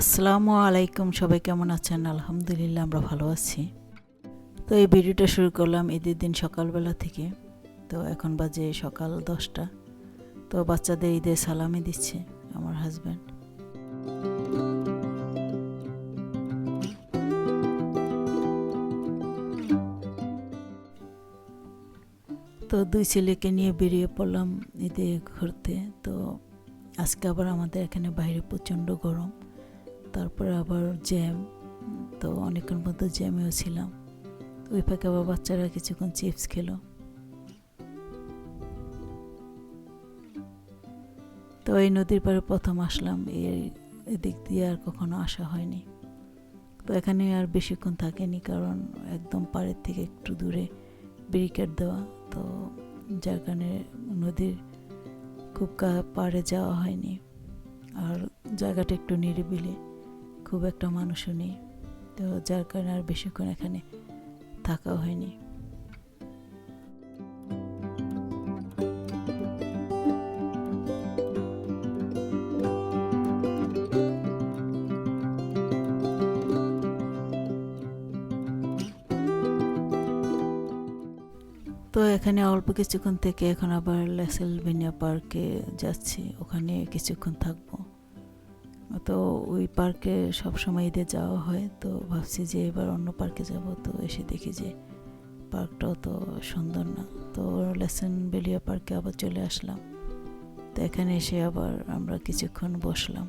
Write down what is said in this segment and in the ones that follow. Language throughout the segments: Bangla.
আসসালামু আলাইকুম, সবাই কেমন আছেন? আলহামদুলিল্লাহ, আমরা ভালো আছি। তো এই ভিডিওটা শুরু করলাম ঈদের দিন সকালবেলা থেকে। তো এখন বাজে সকাল দশটা। তো বাচ্চাদের ঈদের সালামি দিচ্ছে আমার হাজব্যান্ড তো দুই ছেলেকে নিয়ে বেরিয়ে পড়লাম ঈদে ঘুরতে। তো আজকে আবার আমাদের এখানে বাইরে প্রচণ্ড গরম। তারপরে আবার জ্যাম তো অনেকক্ষণ মতো জ্যামেও ছিলাম। ওই ফাঁকে আবার বাচ্চারা কিছুক্ষণ চিপস খেলো। তো এই নদীর পাড়ে প্রথম আসলাম। এর এদিক দিয়ে আর কখনো আসা হয়নি। তো এখানে আর বেশিক্ষণ থাকেনি কারণ একদম পাড়ের থেকে একটু দূরে। ব্যারিকেড দেওয়া। তো যার কারণে নদীর খুব পাড়ে যাওয়া হয়নি। আর জায়গাটা একটু নিরিবিলি, খুব একটা মানুষও নেই। তো যার কারণে আর বেশিক্ষণ এখানে থাকা হয়নি। তো এখানে অল্প কিছুক্ষণ থেকে এখন আবার লেসেলভেনিয়া পার্কে যাচ্ছি। ওখানে কিছুক্ষণ থাকব। তো ওই পার্কে সবসময় ঈদে যাওয়া হয়, তো ভাবছি যে এবার অন্য পার্কে যাব, তো এসে দেখি যে পার্কটাও তো সুন্দর না। তো লেসন বেলিয়া পার্কে আবার চলে আসলাম। তো এখানে এসে আবার আমরা কিছুক্ষণ বসলাম।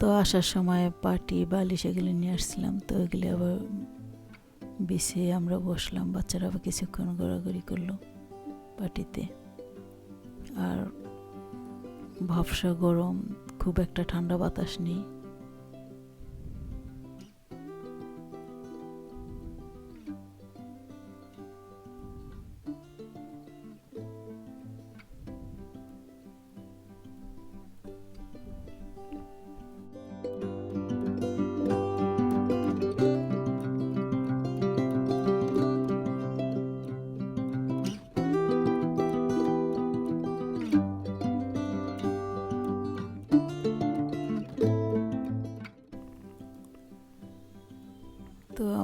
তো আসার সময় পাটি, বালিশ এগুলো নিয়ে আসছিলাম, তো এগুলি আবার বিছিয়ে আমরা বসলাম, বাচ্চারা আবার কিছুক্ষণ ঘোরাঘুরি করল পাটিতে। আর ভাবসা গরম, খুব একটা ঠান্ডা বাতাস নেই।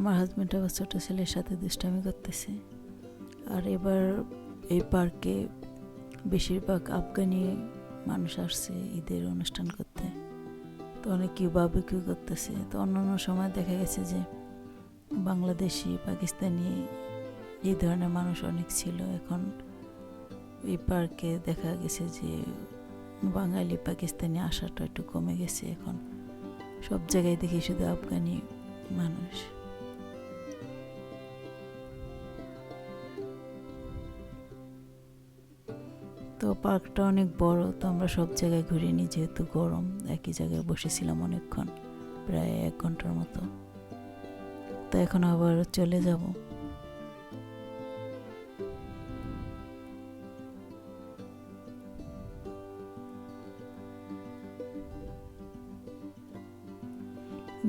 আমার হাজব্যান্ড আবার ছোটো ছেলের সাথে দুষ্টামি করতেছে। আর এবার এই পার্কে বেশিরভাগ আফগানি মানুষ আসছে ঈদের অনুষ্ঠান করতে। তো অনেক কেউ বাবিকিউ করতেছে। তো অন্য অন্য সময় দেখা গেছে যে বাংলাদেশি, পাকিস্তানি এই ধরনের মানুষ অনেক ছিল। এখন এই পার্কে দেখা গেছে যে বাঙালি, পাকিস্তানি আসাটা একটু কমে গেছে এখন। সব জায়গায় দেখি শুধু আফগানি মানুষ। তো পার্কটা অনেক বড়, তো আমরা সব জায়গায় ঘুরিনি যেহেতু গরম, একই জায়গায় বসেছিলাম অনেকক্ষণ, প্রায় এক ঘণ্টার মতো। তো এখন আবার চলে যাব।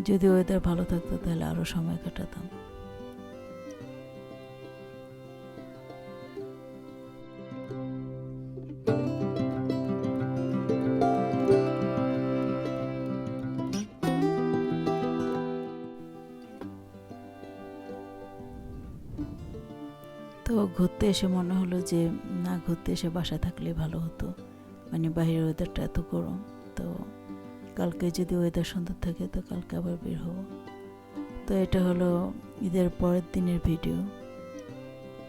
যদি ওয়েদার ভালো থাকতো তাহলে আরও সময় কাটাতাম। ঘুরতে এসে মনে হলো যে, না, ঘুরতে এসে বাসা থাকলে ভালো হতো। মানে বাইরের ওয়েদারটা এত গরম, তো কালকে যদি ওয়েদার সুন্দর থাকে, তো কালকে আবার বের হব। তো এটা হলো ঈদের পরের দিনের ভিডিও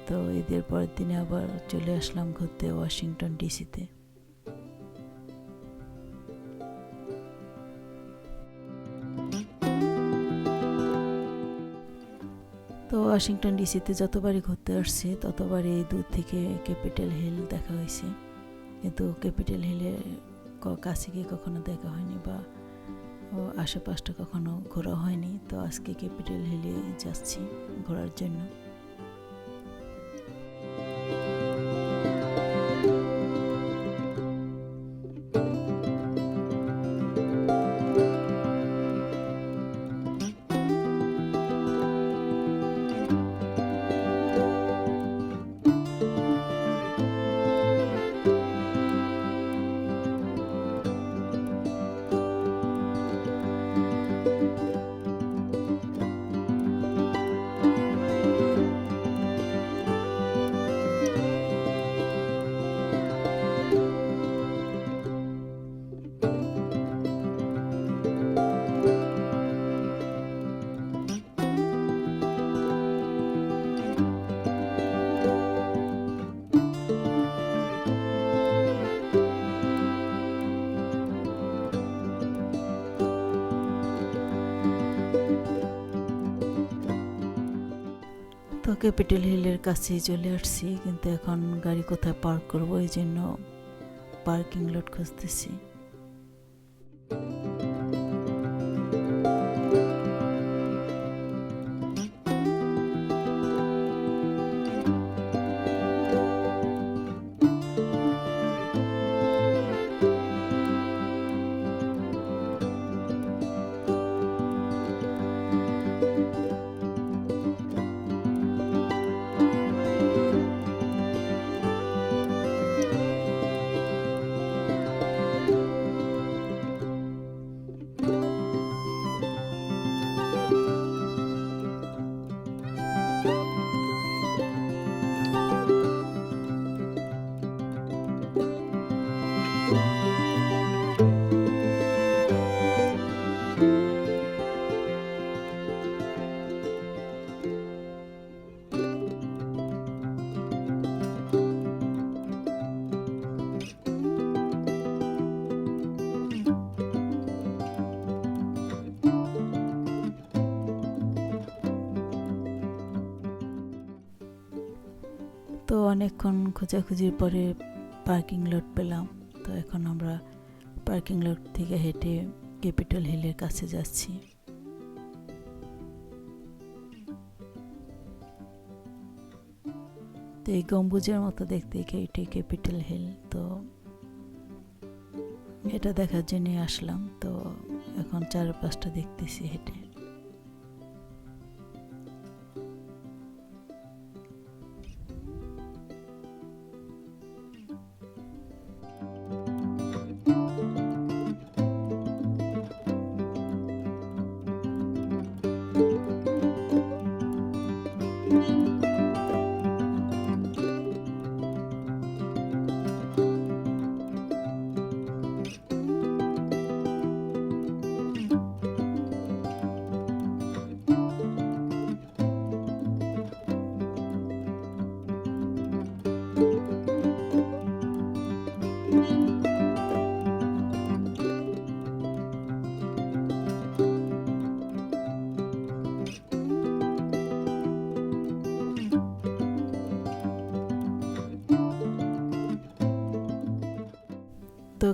তো ঈদের পরের দিনে আবার চলে আসলাম ঘুরতে ওয়াশিংটন ডিসিতে ওয়াশিংটন ডিসিতে যতবারই ঘুরতে আসছে, ততবারই দূর থেকে ক্যাপিটাল হিল দেখা হয়েছে। কিন্তু ক্যাপিটাল হিলে কাছে গিয়ে কখনো দেখা হয়নি বা ও আশেপাশটা কখনো ঘোরা হয়নি। তো আজকে ক্যাপিটাল হিলে যাচ্ছি ঘোরার জন্য। ক্যাপিটাল হিলের কাছে চলে আসছি, কিন্তু এখন গাড়ি কোথায় পার্ক করব? এই জন্য পার্কিং লট খুঁজতেছি। তো অনেকক্ষণ খোঁজাখুঁজির পরে পার্কিং লট পেলাম। তো এখন আমরা পার্কিং লট থেকে হেঁটে ক্যাপিটাল হিলের কাছে যাচ্ছি। তো এই গম্বুজের মতো দেখতে এটাই ক্যাপিটাল হিল তো এটা দেখার জন্যই আসলাম। তো এখন চারপাশটা দেখতেছি হেঁটে।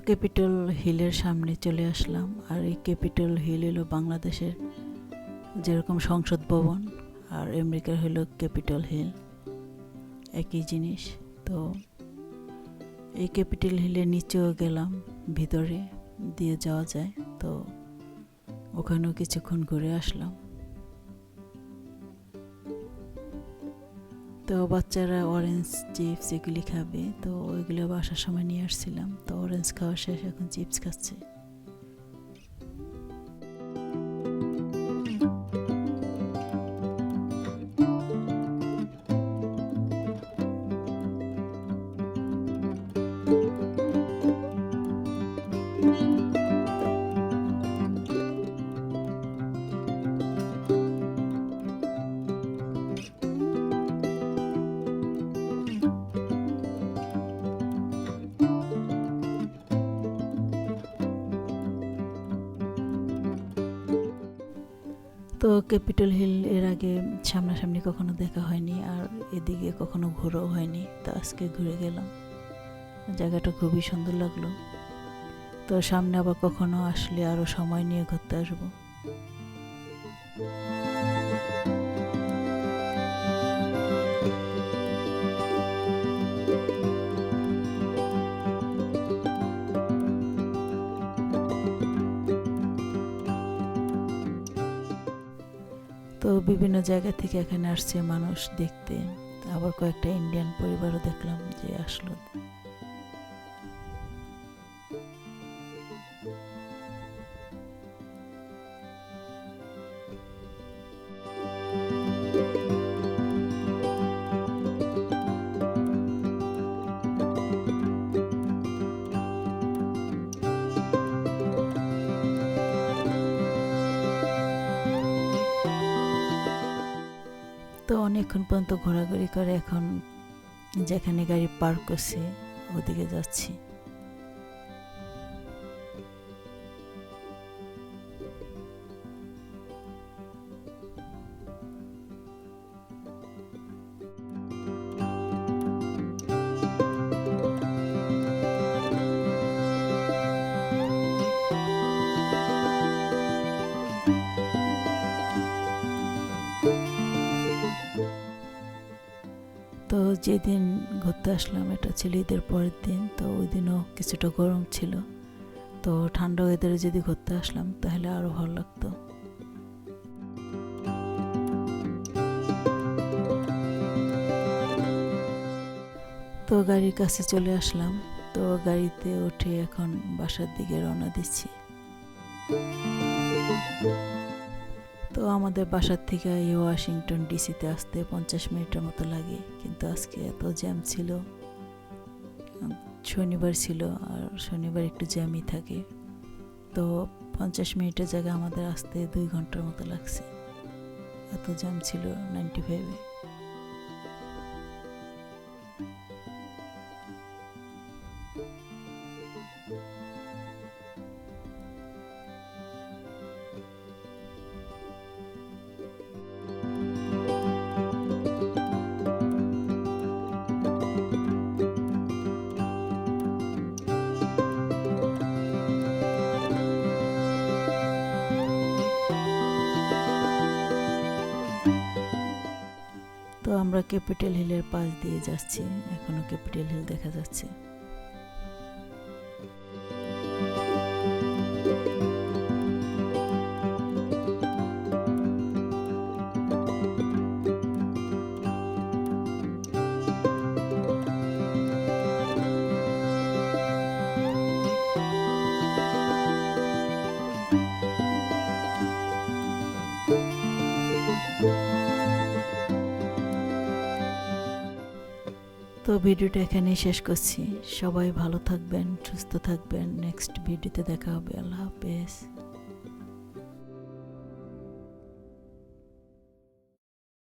ক্যাপিটাল হিলের সামনে চলে আসলাম। আর এই ক্যাপিটাল হিল হলো বাংলাদেশের যেরকম সংসদ ভবন, আর আমেরিকার হলো ক্যাপিটাল হিল। একই জিনিস। তো এই ক্যাপিটাল হিলের নিচেও গেলাম, ভিতরে দিয়ে যাওয়া যায়। তো ওখানেও কিছুক্ষণ ঘুরে আসলাম। তো বাচ্চারা অরেঞ্জ চিপস এগুলি খাবে। তো ওইগুলো বাসার সময় নিয়ে আসছিলাম। তো অরেঞ্জ খাওয়া শেষ, এখন চিপস খাচ্ছে। তো ক্যাপিটাল হিল এর আগে সামনাসামনি কখনো দেখা হয়নি আর এদিকে কখনো ঘোরাও হয়নি। তো আজকে ঘুরে গেলাম। জায়গাটা খুবই সুন্দর লাগল। তো সামনে আবার কখনো আসলে আরও সময় নিয়ে ঘুরতে আসব। বিভিন্ন জায়গা থেকে এখানে আসছে মানুষ দেখতে। আবার কয়েকটা ইন্ডিয়ান পরিবারও দেখলাম যে আসলো। তো অনেকক্ষণ পর্যন্ত ঘোরাঘুরি করে এখন যেখানে গাড়ি পার্ক করছে ওদিকে যাচ্ছি। যেদিন ঘুরতে আসলাম, এটা ছিল ঈদের পরের দিন, তো ওই দিনও কিছুটা গরম ছিল। তো ঠান্ডা ওয়েদারে যদি ঘুরতে আসলাম, তাহলে আরও ভালো লাগতো। তো গাড়ির কাছে চলে আসলাম, তো গাড়িতে উঠে এখন বাসার দিকে রওনা দিচ্ছি। তো আমাদের বাসার থেকে এই ওয়াশিংটন ডিসিতে আসতে পঞ্চাশ মিনিটের মতো লাগে। কিন্তু আজকে এত জ্যাম ছিল। শনিবার ছিল আর শনিবার একটু জ্যামই থাকে। তো পঞ্চাশ মিনিটের জায়গায় আমাদের আসতে দুই ঘণ্টার মতো লাগছে। এত জ্যাম ছিল নাইনটি ফাইভে আমরা ক্যাপিটাল হিলের পাশ দিয়ে যাচ্ছি। এখনও ক্যাপিটাল হিল দেখা যাচ্ছে। ভিডিওটা এখানে শেষ করছি। সবাই ভালো থাকবেন, সুস্থ থাকবেন। নেক্সট ভিডিওতে দেখা হবে। আল্লাহ হাফেজ।